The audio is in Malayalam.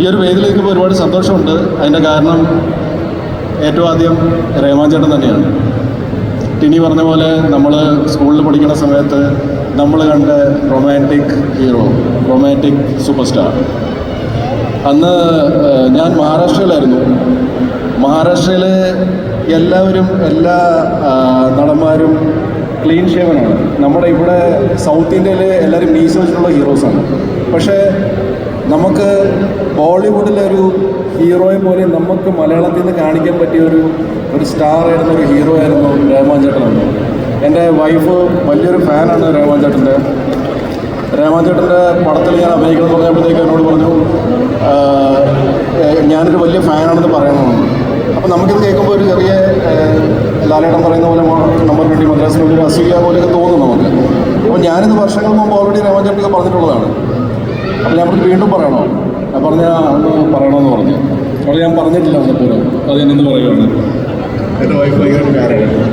ഈ ഒരു വേദിയിൽ നിൽക്കുമ്പോൾ ഒരുപാട് സന്തോഷമുണ്ട്. അതിന്റെ കാരണം ഏറ്റവും ആദ്യം രേമാചേട്ടൻ ചേട്ടൻ തന്നെയാണ്. ടിനി പറഞ്ഞ പോലെ നമ്മൾ സ്കൂളിൽ പഠിക്കുന്ന സമയത്ത് നമ്മൾ കണ്ട romantic hero romantic super star അന്ന് ഞാൻ മഹാരാഷ്ട്രയിലായിരുന്നു. മഹാരാഷ്ട്രയിൽ എല്ലാവരും എല്ലാ നടന്മാരും ക്ലീൻ ഷേവനാണ് നമ്മുടെ ഇവിടെ സൗത്ത് ഇന്ത്യയിൽ എല്ലാവരും മീസ് വെച്ചിട്ടുള്ള ഹീറോസാണ് പക്ഷേ നമുക്ക് ബോളിവുഡിലൊരു ഹീറോയെ പോലെ നമുക്ക് മലയാളത്തിൽ നിന്ന് കാണിക്കാൻ പറ്റിയ ഒരു ഒരു സ്റ്റാർ ആയിരുന്ന ഒരു ഹീറോ ആയിരുന്നു രഹ്മാൻ എന്ന് എന്റെ വൈഫ് വലിയൊരു ഫാനാണ് രഹ്മാൻ ചേട്ടന്റെ. രഹ്മാൻ ചേട്ടന്റെ പടത്തിൽ ഞാൻ അഭിനയിക്കണം പറഞ്ഞപ്പോഴത്തേക്ക് എന്നോട് പറഞ്ഞു "ആ, ഏഹ്, ഞാനൊരു വലിയ ഫാനാണെന്ന് പറയണമെന്ന് അപ്പോൾ നമുക്കിത് കേൾക്കുമ്പോൾ ഒരു ചെറിയ ലാലേട്ടൻ പറയുന്ന പോലെ നമ്പർ കിട്ടി മദ്രാസിനുള്ള ഒരു അസൂയ പോലെയൊക്കെ തോന്നും നമുക്ക്. അപ്പോൾ ഞാനിത് വർഷങ്ങൾ മുമ്പ് ഓൾറെഡി രഹ്മാൻ ചേട്ടനൊക്കെ പറഞ്ഞിട്ടുള്ളതാണ്. അപ്പോൾ ഞാൻ പറഞ്ഞു വീണ്ടും പറയണോ? ഞാൻ പറഞ്ഞ അന്ന് പറയണമെന്ന് പറഞ്ഞു. അവിടെ ഞാൻ പറഞ്ഞിട്ടില്ല അന്നപ്പോലും അത് ഇന്ന് പറയുകയാണ് എന്റെ വൈഫ് ഭയങ്കര ഫാനാണ്